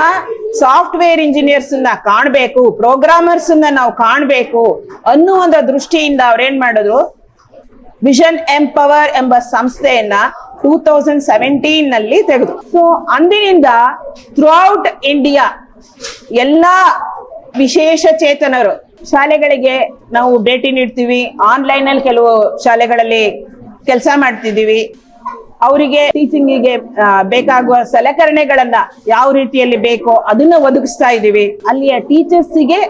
ಸಾಫ್ಟ್ವೇರ್ ಇಂಜಿನಿಯರ್ಸ್ ಕಾಣಬೇಕು ಪ್ರೋಗ್ರಾಮರ್ಸ್ ನಾವು ಕಾಣಬೇಕು ಒಂದು ದೃಷ್ಟಿಯಿಂದ ಅವ್ರೇನ್ ಮಾಡಿದ್ರು? ವಿಷನ್ ಎಂಪವರ್ ಎಂಬ ಸಂಸ್ಥೆಯನ್ನ ಟೂ ತೌಸಂಡ್ ಸೆವೆಂಟೀನ್ನಲ್ಲಿ ತೆಗೆದು ಸೊ ಅಂದಿನಿಂದ ಥ್ರೂಔಟ್ ಇಂಡಿಯಾ ಎಲ್ಲಾ ವಿಶೇಷ ಚೇತನರು ಶಾಲೆಗಳಿಗೆ ನಾವು ಭೇಟಿ ನೀಡ್ತೀವಿ. ಆನ್ಲೈನ್ ಅಲ್ಲಿ ಕೆಲವು ಶಾಲೆಗಳಲ್ಲಿ ಕೆಲಸ ಮಾಡ್ತಿದ್ದೀವಿ. ಅವರಿಗೆ ಟೀಚಿಂಗಿಗೆ ಬೇಕಾಗುವ ಸಲಕರಣೆಗಳನ್ನ ಯಾವ ರೀತಿಯಲ್ಲಿ ಬೇಕೋ ಅದನ್ನ ಒದಗಿಸ್ತಾ ಇದ್ದೀವಿ. ಅಲ್ಲಿಯ ಟೀಚರ್ಸಿಗೆ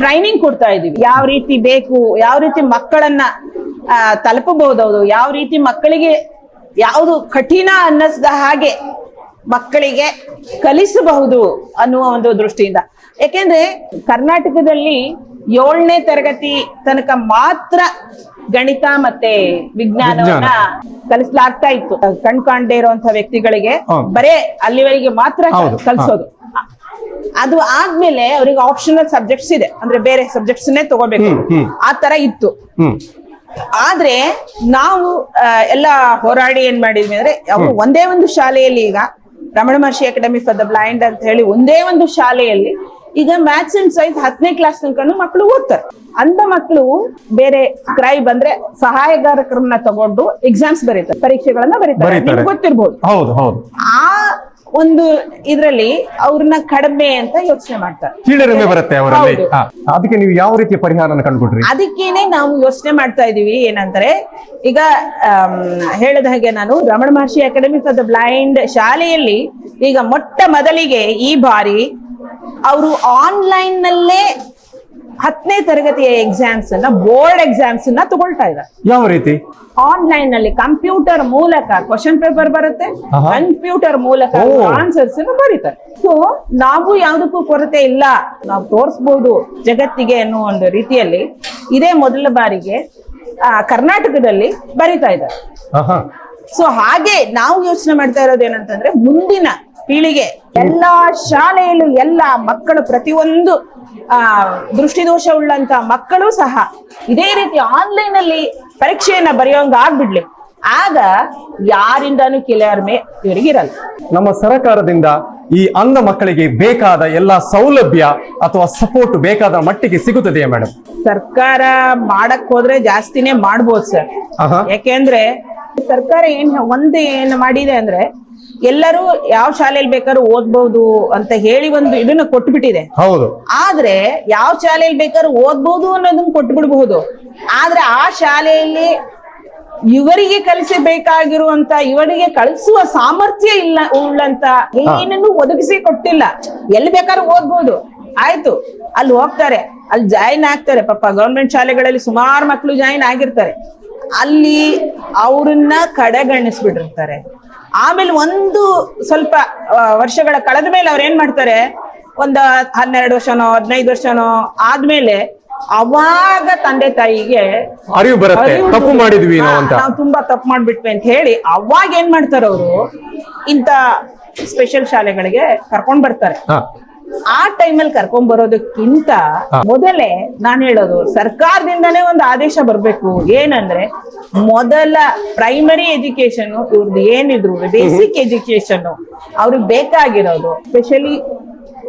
ಟ್ರೈನಿಂಗ್ ಕೊಡ್ತಾ ಇದೀವಿ ಯಾವ ರೀತಿ ಬೇಕು, ಯಾವ ರೀತಿ ಮಕ್ಕಳನ್ನ ತಲುಪಬಹುದು ಯಾವ ರೀತಿ ಮಕ್ಕಳಿಗೆ ಯಾವುದು ಕಠಿಣ ಅನ್ನಿಸ್ದ ಹಾಗೆ ಮಕ್ಕಳಿಗೆ ಕಲಿಸಬಹುದು ಅನ್ನುವ ಒಂದು ದೃಷ್ಟಿಯಿಂದ. ಯಾಕೆಂದ್ರೆ ಕರ್ನಾಟಕದಲ್ಲಿ ಏಳನೇ ತರಗತಿ ತನಕ ಮಾತ್ರ ಗಣಿತ ಮತ್ತೆ ವಿಜ್ಞಾನವನ್ನ ಕಲಿಸ್ಲಾಗ್ತಾ ಇತ್ತು. ಕಣ್ ಕಾಣದೇ ಇರುವಂತ ವ್ಯಕ್ತಿಗಳಿಗೆ. ಬರೇ ಅಲ್ಲಿವರೆಗೆ ಮಾತ್ರ ಕಲಿಸೋದು. ಅದು ಆದ್ಮೇಲೆ ಅವ್ರಿಗೆ ಆಪ್ಷನಲ್ ಸಬ್ಜೆಕ್ಟ್ಸ್ ಇದೆ. ಅಂದ್ರೆ ಬೇರೆ ಸಬ್ಜೆಕ್ಟ್ಸ್ ತಗೋಬೇಕು. ಆ ತರ ಇತ್ತು. ಆದ್ರೆ ನಾವು ಎಲ್ಲ ಹೋರಾಡಿ ಏನ್ ಮಾಡಿದ್ವಿ ಅಂದ್ರೆ ಅವರು ಒಂದೇ ಒಂದು ಶಾಲೆಯಲ್ಲಿ ಈಗ Ramana Maharshi academy for the blind ಅಂತ ಹೇಳಿ ಒಂದೇ ಒಂದು ಶಾಲೆಯಲ್ಲಿ ಈಗ ಮ್ಯಾಥ್ಸ್ ಅಂಡ್ ಸೈನ್ಸ್ ಹತ್ತನೇ ಕ್ಲಾಸ್ ತನಕ ಮಕ್ಕಳು ಓದ್ತಾರೆ. ಅಂತ ಮಕ್ಕಳು ಬೇರೆ ಸ್ಕ್ರೈಬ್ ಅಂದ್ರೆ ಸಹಾಯಗಾರಕರನ್ನ ತಗೊಂಡು ಎಕ್ಸಾಮ್ಸ್ ಬರೀತಾರೆ ಪರೀಕ್ಷೆಗಳನ್ನ ಬರೀತಾರೆ. ಗೊತ್ತಿರ್ಬೋದು. ಹೌದು ಹೌದು. ಆ ಒಂದು ಇದ್ರಲ್ಲಿ ಅವ್ರನ್ನ ಕಡಿಮೆ ಅಂತ ಯೋಚನೆ ಮಾಡ್ತಾರೆ. ಕೀಳರಿಮೆ ಬರುತ್ತೆ ಅವರಲ್ಲಿ. ಅದಕ್ಕೆ ನೀವು ಯಾವ ರೀತಿಯ ಪರಿಹಾರ ಕಂಡುಕೊಟ್ರಿ ಅದಕ್ಕೇನೆ ನಾವು ಯೋಚನೆ ಮಾಡ್ತಾ ಇದೀವಿ. ಏನಂದ್ರೆ ಈಗ ಹೇಳದ ಹೇಳಿದ ಹಾಗೆ ನಾನು Ramana Maharshi academy for the blind ಶಾಲೆಯಲ್ಲಿ ಈಗ ಮೊಟ್ಟ ಮೊದಲಿಗೆ ಈ ಬಾರಿ ಅವರು ಆನ್ಲೈನ್ ನಲ್ಲೇ ಹತ್ತನೇ ತರಗತಿಯ ಎಕ್ಸಾಮ್ಸ್ ಅನ್ನ ಬೋರ್ಡ್ ಎಕ್ಸಾಮ್ಸ್ ಅನ್ನ ತಗೊಳ್ತಾ ಇದ್ದಾರೆ. ಯಾವ ರೀತಿ? ಆನ್ಲೈನ್ನಲ್ಲಿ ಕಂಪ್ಯೂಟರ್ ಮೂಲಕ ಕ್ವಶನ್ ಪೇಪರ್ ಬರುತ್ತೆ ಕಂಪ್ಯೂಟರ್ ಮೂಲಕ ಆನ್ಸರ್ಸ್ ಅನ್ನು ಬರೀತಾರೆ. ಸೊ ನಾವು ಯಾವುದಕ್ಕೂ ಕೊರತೆ ಇಲ್ಲ. ನಾವು ತೋರಿಸಬಹುದು ಜಗತ್ತಿಗೆ ಅನ್ನೋ ಒಂದು ರೀತಿಯಲ್ಲಿ ಇದೇ ಮೊದಲ ಬಾರಿಗೆ ಕರ್ನಾಟಕದಲ್ಲಿ ಬರಿತಾ ಇದ್ದಾರೆ. ಸೊ ಹಾಗೆ ನಾವು ಯೋಚನೆ ಮಾಡ್ತಾ ಇರೋದು ಏನಂತಂದ್ರೆ ಮುಂದಿನ ಪೀಳಿಗೆ ಎಲ್ಲಾ ಶಾಲೆಯಲ್ಲೂ ಎಲ್ಲ ಮಕ್ಕಳು ಪ್ರತಿಯೊಂದು ಆ ದೃಷ್ಟಿದೋಷ ಉಳ್ಳಂತ ಮಕ್ಕಳು ಸಹ ಇದೇ ರೀತಿ ಆನ್ಲೈನ್ ಅಲ್ಲಿ ಪರೀಕ್ಷೆಯನ್ನ ಬರೆಯೋಂಗ ಆಗ್ಬಿಡ್ಲಿ. ಆಗ ಯಾರಿಂದಾನು ಕೆಲವರ್ಮೆ ಇವರಿಗಿರಲ್ಲ ನಮ್ಮ ಸರ್ಕಾರದಿಂದ ಈ ಅಂಧ ಮಕ್ಕಳಿಗೆ ಬೇಕಾದ ಎಲ್ಲಾ ಸೌಲಭ್ಯ ಅಥವಾ ಸಪೋರ್ಟ್ ಬೇಕಾದ ಮಟ್ಟಿಗೆ ಸಿಗುತ್ತದೆಯಾ ಮೇಡಮ್ ಸರ್ಕಾರ ಮಾಡಕ್ ಹೋದ್ರೆ ಜಾಸ್ತಿನೇ ಮಾಡ್ಬೋದು ಸರ್. ಯಾಕೆಂದ್ರೆ ಸರ್ಕಾರ ಏನ್ ಒಂದೇ ಏನ್ ಮಾಡಿದೆ ಅಂದ್ರೆ ಎಲ್ಲರೂ ಯಾವ ಶಾಲೆಯಲ್ಲಿ ಬೇಕಾದ್ರೂ ಓದ್ಬಹುದು ಅಂತ ಹೇಳಿ ಒಂದು ಇದನ್ನ ಕೊಟ್ಬಿಟ್ಟಿದೆ. ಹೌದು. ಆದ್ರೆ ಯಾವ ಶಾಲೆಯಲ್ಲಿ ಬೇಕಾದ್ರೂ ಓದ್ಬಹುದು ಅನ್ನೋದನ್ನ ಕೊಟ್ಬಿಡ್ಬಹುದು. ಬಿಡಬಹುದು ಆದ್ರೆ ಆ ಶಾಲೆಯಲ್ಲಿ ಇವರಿಗೆ ಕಲಿಸಬೇಕಾಗಿರುವಂತ ಇವರಿಗೆ ಕಳಿಸುವ ಸಾಮರ್ಥ್ಯ ಇಲ್ಲ ಉಳ್ಳಂತ ಏನನ್ನು ಒದಗಿಸಿ ಕೊಟ್ಟಿಲ್ಲ. ಎಲ್ಲಿ ಬೇಕಾದ್ರೂ ಓದ್ಬಹುದು ಆಯ್ತು. ಅಲ್ಲಿ ಹೋಗ್ತಾರೆ. ಅಲ್ಲಿ ಜಾಯಿನ್ ಆಗ್ತಾರೆ. ಪಾಪ ಗವರ್ಮೆಂಟ್ ಶಾಲೆಗಳಲ್ಲಿ ಸುಮಾರು ಮಕ್ಕಳು ಜಾಯಿನ್ ಆಗಿರ್ತಾರೆ. ಅಲ್ಲಿ ಅವ್ರನ್ನ ಕಡೆಗಣಿಸ್ಬಿಟ್ಟಿರ್ತಾರೆ. ಆಮೇಲೆ ಒಂದು ಸ್ವಲ್ಪ ವರ್ಷಗಳ ಕಳೆದ ಮೇಲೆ ಅವ್ರು ಏನ್ ಮಾಡ್ತಾರೆ? ಒಂದ್ ಹನ್ನೆರಡು ವರ್ಷನೋ ಹದಿನೈದು ವರ್ಷನೋ ಆದ್ಮೇಲೆ ಅವಾಗ ತಂದೆ ತಾಯಿಗೆ ಅರಿವು ಬರುತ್ತೆ. ತಪ್ಪು ಮಾಡಿದ್ವಿ ನಾವು ತುಂಬಾ ತಪ್ಪು ಮಾಡ್ಬಿಟ್ವಿ ಅಂತ ಹೇಳಿ ಅವಾಗ ಏನ್ ಮಾಡ್ತಾರೆ ಅವರು ಇಂತ ಸ್ಪೆಷಲ್ ಶಾಲೆಗಳಿಗೆ ಕರ್ಕೊಂಡ್ ಬರ್ತಾರೆ. ಆ ಟೈಮಲ್ಲಿ ಕರ್ಕೊಂಡ್ ಬರೋದಕ್ಕಿಂತ ಮೊದಲೇ ನಾನು ಹೇಳೋದು ಸರ್ಕಾರದಿಂದನೇ ಒಂದು ಆದೇಶ ಬರ್ಬೇಕು. ಏನಂದ್ರೆ ಮೊದಲ ಪ್ರೈಮರಿ ಎಜುಕೇಶನ್ ಇವ್ರದ್ದು ಏನಿದ್ರು ಬೇಸಿಕ್ ಎಜುಕೇಶನ್ ಅವ್ರಿಗೆ ಬೇಕಾಗಿರೋದು. ಸ್ಪೆಷಲಿ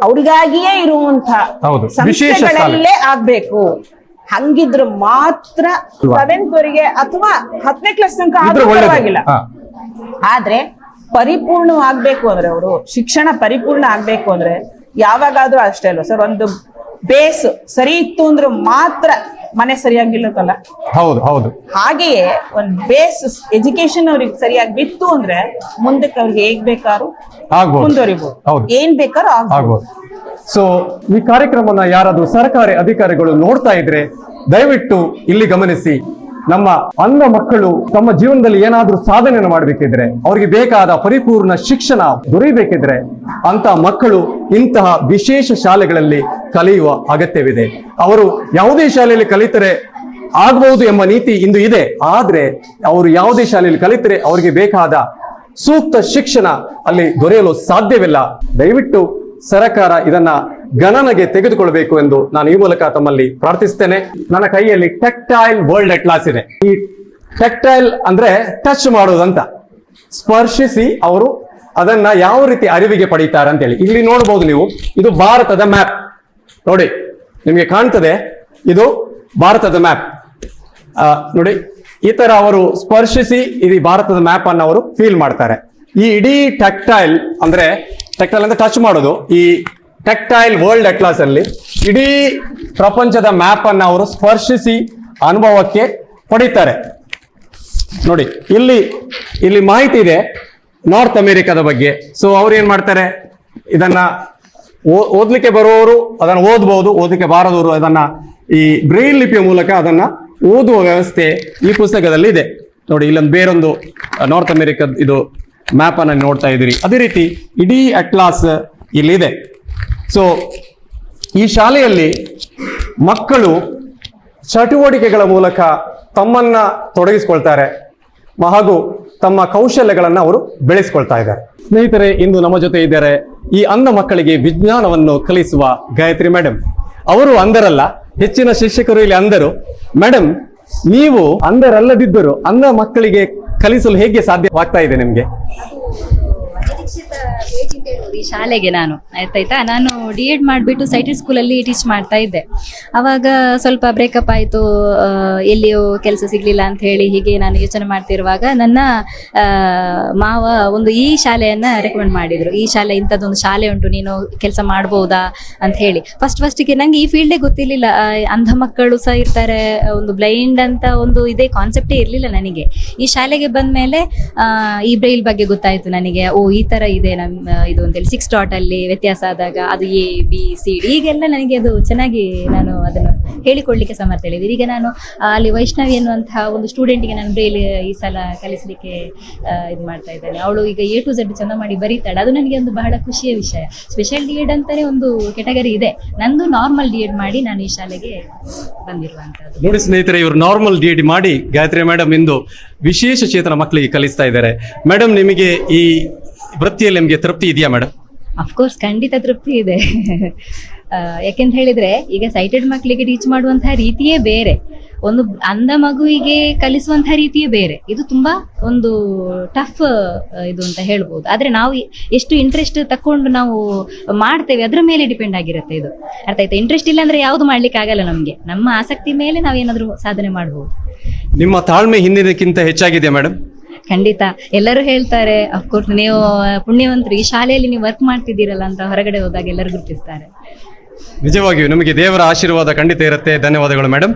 ಅವ್ರಿಗಾಗಿಯೇ ಇರುವಂತ. ಸಂಸ್ಥೆಗಳಲ್ಲೇ ಆಗ್ಬೇಕು. ಹಂಗಿದ್ರು ಮಾತ್ರ ಸೆವೆಂತ್ ವರೆಗೆ ಅಥವಾ ಹತ್ತನೇ ಕ್ಲಾಸ್ ತನಕ ಆಗಿಲ್ಲ ಆದ್ರೆ ಪರಿಪೂರ್ಣವಾಗ್ಬೇಕು ಅಂದ್ರೆ ಅವರು ಶಿಕ್ಷಣ ಪರಿಪೂರ್ಣ ಆಗ್ಬೇಕು ಅಂದ್ರೆ ಯಾವಾಗಾದ್ರೂ ಅಷ್ಟೇ ಅಲ್ವಾ ಸರ್? ಒಂದು ಬೇಸ್ ಸರಿ ಇತ್ತು ಅಂದ್ರೆ ಮಾತ್ರ ಮನೆ ಸರಿಯಾಗಿಲ್ಲತ್ತಲ್ಲ ಹೌದು ಹೌದು. ಹಾಗೆಯೇ ಒಂದು ಬೇಸ್ ಎಜುಕೇಶನ್ ಅವ್ರಿಗೆ ಸರಿಯಾಗಿ ಬಿತ್ತು ಅಂದ್ರೆ ಮುಂದಕ್ಕೆ ಅವ್ರಿಗೆ ಹೇಗ್ ಬೇಕಾದ್ರು ಮುಂದುವರಿಬಹುದು ಹೌದು. ಏನ್ ಬೇಕಾದ್ರೂ ಆಗ್ಬೋದು. ಸೊ ಈ ಕಾರ್ಯಕ್ರಮವನ್ನ ಯಾರಾದ್ರೂ ಸರ್ಕಾರಿ ಅಧಿಕಾರಿಗಳು ನೋಡ್ತಾ ಇದ್ರೆ ದಯವಿಟ್ಟು ಇಲ್ಲಿ ಗಮನಿಸಿ. ನಮ್ಮ ಅಂಧ ಮಕ್ಕಳು ತಮ್ಮ ಜೀವನದಲ್ಲಿ ಏನಾದ್ರೂ ಸಾಧನೆಯನ್ನು ಮಾಡಬೇಕಿದ್ರೆ, ಅವರಿಗೆ ಬೇಕಾದ ಪರಿಪೂರ್ಣ ಶಿಕ್ಷಣ ದೊರೆಯಬೇಕಿದ್ರೆ ಅಂತ ಮಕ್ಕಳು ಇಂತಹ ವಿಶೇಷ ಶಾಲೆಗಳಲ್ಲಿ ಕಲಿಯುವ ಅಗತ್ಯವಿದೆ. ಅವರು ಯಾವುದೇ ಶಾಲೆಯಲ್ಲಿ ಕಲಿತರೆ ಆಗಬಹುದು ಎಂಬ ನೀತಿ ಇಂದು ಇದೆ. ಆದರೆ ಅವರು ಯಾವುದೇ ಶಾಲೆಯಲ್ಲಿ ಕಲಿತರೆ ಅವರಿಗೆ ಬೇಕಾದ ಸೂಕ್ತ ಶಿಕ್ಷಣ ಅಲ್ಲಿ ದೊರೆಯಲು ಸಾಧ್ಯವಿಲ್ಲ. ದಯವಿಟ್ಟು ಸರಕಾರ ಇದನ್ನ ಗಣನೆಗೆ ತೆಗೆದುಕೊಳ್ಳಬೇಕು ಎಂದು ನಾನು ಈ ಮೂಲಕ ತಮ್ಮಲ್ಲಿ ಪ್ರಾರ್ಥಿಸ್ತೇನೆ ನನ್ನ ಕೈಯಲ್ಲಿ ಟೆಕ್ಟೈಲ್ ವರ್ಲ್ಡ್ ಅಟ್ಲಾಸ್ ಇದೆ. ಈ ಟೆಕ್ಟೈಲ್ ಅಂದ್ರೆ ಟಚ್ ಮಾಡೋದಂತ ಸ್ಪರ್ಶಿಸಿ ಅವರು ಅದನ್ನ ಯಾವ ರೀತಿ ಅರಿವಿಗೆ ಪಡೀತಾರೆ ಅಂತ ಹೇಳಿ ಇಲ್ಲಿ ನೋಡಬಹುದು ನೀವು, ಇದು ಭಾರತದ ಮ್ಯಾಪ್ ನೋಡಿ, ನಿಮಗೆ ಕಾಣ್ತದೆ, ಇದು ಭಾರತದ ಮ್ಯಾಪ್ ನೋಡಿ, ಈ ತರ ಅವರು ಸ್ಪರ್ಶಿಸಿ ಇದು ಭಾರತದ ಮ್ಯಾಪ್ ಅನ್ನು ಅವರು ಫೀಲ್ ಮಾಡ್ತಾರೆ. ಈ ಇಡೀ ಟೆಕ್ಟೈಲ್ ಅಂದ್ರೆ ಟೆಕ್ಟೈಲ್ ಅಂದ್ರೆ ಟಚ್ ಮಾಡೋದು ಈ ಟೆಕ್ಟೈಲ್ ವರ್ಲ್ಡ್ ಅಟ್ಲಾಸ್ ಅಲ್ಲಿ ಇಡೀ ಪ್ರಪಂಚದ ಮ್ಯಾಪ್ ಅನ್ನು ಅವರು ಸ್ಪರ್ಶಿಸಿ ಅನುಭವಕ್ಕೆ ಪಡೀತಾರೆ. ನೋಡಿ, ಇಲ್ಲಿ ಇಲ್ಲಿ ಮಾಹಿತಿ ಇದೆ ನಾರ್ತ್ ಅಮೆರಿಕದ ಬಗ್ಗೆ. ಸೊ ಅವ್ರು ಏನ್ ಮಾಡ್ತಾರೆ? ಇದನ್ನ ಓದ್ಲಿಕ್ಕೆ ಬರುವವರು ಅದನ್ನ ಓದಬಹುದು ಓದಲಿಕ್ಕೆ ಬಾರದವರು ಅದನ್ನ ಈ ಬ್ರೈಲ್ ಲಿಪಿಯ ಮೂಲಕ ಅದನ್ನ ಓದುವ ವ್ಯವಸ್ಥೆ ಈ ಪುಸ್ತಕದಲ್ಲಿ ಇದೆ. ನೋಡಿ, ಇಲ್ಲೊಂದು ಬೇರೊಂದು ನಾರ್ತ್ ಅಮೆರಿಕದ ಇದು ಮ್ಯಾಪ್ ಅನ್ನ ನೋಡ್ತಾ ಇದ್ದೀರಿ. ಅದೇ ರೀತಿ ಇಡೀ ಅಟ್ಲಾಸ್ ಇಲ್ಲಿದೆ ಸೊ ಈ ಶಾಲೆಯಲ್ಲಿ ಮಕ್ಕಳು ಚಟುವಟಿಕೆಗಳ ಮೂಲಕ ತಮ್ಮನ್ನ ತೊಡಗಿಸ್ಕೊಳ್ತಾರೆ ಹಾಗೂ ತಮ್ಮ ಕೌಶಲ್ಯಗಳನ್ನು ಅವರು ಬೆಳೆಸ್ಕೊಳ್ತಾ ಇದ್ದಾರೆ. ಸ್ನೇಹಿತರೆ, ಇಂದು ನಮ್ಮ ಜೊತೆ ಇದ್ದಾರೆ ಈ ಅಂಧ ಮಕ್ಕಳಿಗೆ ವಿಜ್ಞಾನವನ್ನು ಕಲಿಸುವ ಗಾಯತ್ರಿ ಮೇಡಮ್ ಅವರು ಅಂದರಲ್ಲ ಹೆಚ್ಚಿನ ಶಿಕ್ಷಕರು ಇಲ್ಲಿ ಅಂದರು ಮೇಡಮ್ ನೀವು ಅಂಧರಲ್ಲದಿದ್ದರು ಅಂಧ ಮಕ್ಕಳಿಗೆ ಕಲಿಸಲು ಹೇಗೆ ಸಾಧ್ಯವಾಗ್ತಾ ಇದೆ ನಿಮ್ಗೆ? ಈ ಶಾಲೆಗೆ ನಾನು, ಆಯ್ತಾಯ್ತಾ? ನಾನು ಡಿ ಎಡ್ ಮಾಡಿಬಿಟ್ಟು ಸೈಟಿ ಸ್ಕೂಲಲ್ಲಿ ಟೀಚ್ ಮಾಡ್ತಾ ಇದ್ದೆ. ಅವಾಗ ಸ್ವಲ್ಪ ಬ್ರೇಕಪ್ ಆಯಿತು ಎಲ್ಲಿಯೂ ಕೆಲಸ ಸಿಗಲಿಲ್ಲ ಅಂತ ಹೇಳಿ ಹೀಗೆ ನಾನು ಯೋಚನೆ ಮಾಡ್ತಿರುವಾಗ ನನ್ನ ಮಾವ ಒಂದು ಈ ಶಾಲೆಯನ್ನು ರೆಕಮೆಂಡ್ ಮಾಡಿದರು. ಈ ಶಾಲೆ ಇಂಥದ್ದೊಂದು ಶಾಲೆ ಉಂಟು, ನೀನು ಕೆಲಸ ಮಾಡ್ಬೋದಾ ಅಂತ ಹೇಳಿ. ಫಸ್ಟ್ ಫಸ್ಟಿಗೆ ನನಗೆ ಈ ಫೀಲ್ಡೇ ಗೊತ್ತಿರಲಿಲ್ಲ. ಅಂಧ ಮಕ್ಕಳು ಸಹ ಇರ್ತಾರೆ, ಒಂದು ಬ್ಲೈಂಡ್ ಅಂತ ಒಂದು ಇದೇ ಕಾನ್ಸೆಪ್ಟೇ ಇರಲಿಲ್ಲ ನನಗೆ. ಈ ಶಾಲೆಗೆ ಬಂದ ಮೇಲೆ ಈ ಬ್ರೈಲ್ ಬಗ್ಗೆ ಗೊತ್ತಾಯಿತು ನನಗೆ. ಓ, ಈ ಥರ ಇದೆ ನಮ್ಮ ಇದು ಅಂತೇಳಿ ಸಿಕ್ಸ್ ಡಾಟ್ ಅಲ್ಲಿ ವ್ಯತ್ಯಾಸ ಆದಾಗ ಅದು ಎ ಬಿ ಸಿ ಡಿ ಈಗೆಲ್ಲ ನನಗೆ ಅದು ಚೆನ್ನಾಗಿ ನಾನು ಅದನ್ನು ಹೇಳಿಕೊಡ್ಲಿಕ್ಕೆ ಸಮರ್ಥ ಹೇಳಿದೆ ಈಗ ನಾನು ಅಲ್ಲಿ ವೈಷ್ಣವಿ ಅನ್ನುವಂತಹ ಒಂದು ಸ್ಟೂಡೆಂಟಿಗೆ ನಾನು ಬೇಲಿ ಈ ಸಲ ಕಲಿಸಲಿಕ್ಕೆ ಇದು ಮಾಡ್ತಾ ಇದ್ದೇನೆ. ಅವಳು ಈಗ ಎ ಟು ಝೆಡ್ ಚೆನ್ನಾಗಿ ಮಾಡಿ ಬರೀತಾಳೆ. ಅದು ನನಗೆ ಒಂದು ಬಹಳ ಖುಷಿಯ ವಿಷಯ. ಸ್ಪೆಷಲ್ ಡಿ ಎಡ್ ಅಂತಾನೆ ಒಂದು ಕೆಟಗರಿ ಇದೆ. ನಂದು ನಾರ್ಮಲ್ ಡಿ ಎಡ್ ಮಾಡಿ ನಾನು ಈ ಶಾಲೆಗೆ ಬಂದಿರುವಂತದ್ದು ನೋಡಿ ಸ್ನೇಹಿತರೆ, ಇವರು ನಾರ್ಮಲ್ ಡಿ ಎಡ್ ಮಾಡಿ, ಗಾಯತ್ರಿ ಮೇಡಮ್ ಇಂದು ವಿಶೇಷ ಚೇತನ ಮಕ್ಕಳಿಗೆ ಕಲಿಸ್ತಾ ಇದ್ದಾರೆ. ಮೇಡಮ್, ನಿಮಗೆ ಈ ವೃತ್ತಿಯಲ್ಲಿ ನಿಮಗೆ ತೃಪ್ತಿ ಇದೆಯಾ ಮೇಡಮ್ ಅಫ್ಕೋರ್ಸ್ ಖಂಡಿತ ತೃಪ್ತಿ ಇದೆ. ಯಾಕೆಂತ ಹೇಳಿದ್ರೆ ಈಗ ಸೈಟೆಡ್ ಮಕ್ಕಳಿಗೆ ಟೀಚ್ ಮಾಡುವಂತಹ ರೀತಿಯೇ ಬೇರೆ. ಒಂದು ಅಂಧ ಮಗುವಿಗೆ ಕಲಿಸುವಂತಹ ರೀತಿಯೇ ಬೇರೆ. ಇದು ತುಂಬಾ ಒಂದು ಟಫ್ ಇದು ಅಂತ ಹೇಳ್ಬೋದು. ಆದ್ರೆ ನಾವು ಎಷ್ಟು ಇಂಟ್ರೆಸ್ಟ್ ತಕೊಂಡು ನಾವು ಮಾಡ್ತೇವೆ ಅದರ ಮೇಲೆ ಡಿಪೆಂಡ್ ಆಗಿರುತ್ತೆ ಇದು. ಅರ್ಥ ಆಯ್ತಾ? ಇಂಟ್ರೆಸ್ಟ್ ಇಲ್ಲ ಅಂದ್ರೆ ಯಾವುದು ಮಾಡ್ಲಿಕ್ಕೆ ಆಗಲ್ಲ ನಮಗೆ. ನಮ್ಮ ಆಸಕ್ತಿ ಮೇಲೆ ನಾವೇನಾದ್ರೂ ಸಾಧನೆ ಮಾಡಬಹುದು ನಿಮ್ಮ ತಾಳ್ಮೆ ಹಿಂದಿನಕ್ಕಿಂತ ಹೆಚ್ಚಾಗಿದೆ ಮೇಡಮ್ ಖಂಡಿತ. ಎಲ್ಲರೂ ಹೇಳ್ತಾರೆ ಅಫ್ಕೋರ್ಸ್ ನೀವು ಪುಣ್ಯವಂತರು ಈ ಶಾಲೆಯಲ್ಲಿ ನೀವು ವರ್ಕ್ ಮಾಡ್ತಿದ್ದೀರಲ್ಲ ಅಂತ ಹೊರಗಡೆ ಹೋದಾಗ ಎಲ್ಲರೂ ಗುರುತಿಸ್ತಾರೆ. ನಿಜವಾಗಿಯೂ ನಮಗೆ ದೇವರ ಆಶೀರ್ವಾದ ಖಂಡಿತ ಇರುತ್ತೆ. ಧನ್ಯವಾದಗಳು ಮೇಡಮ್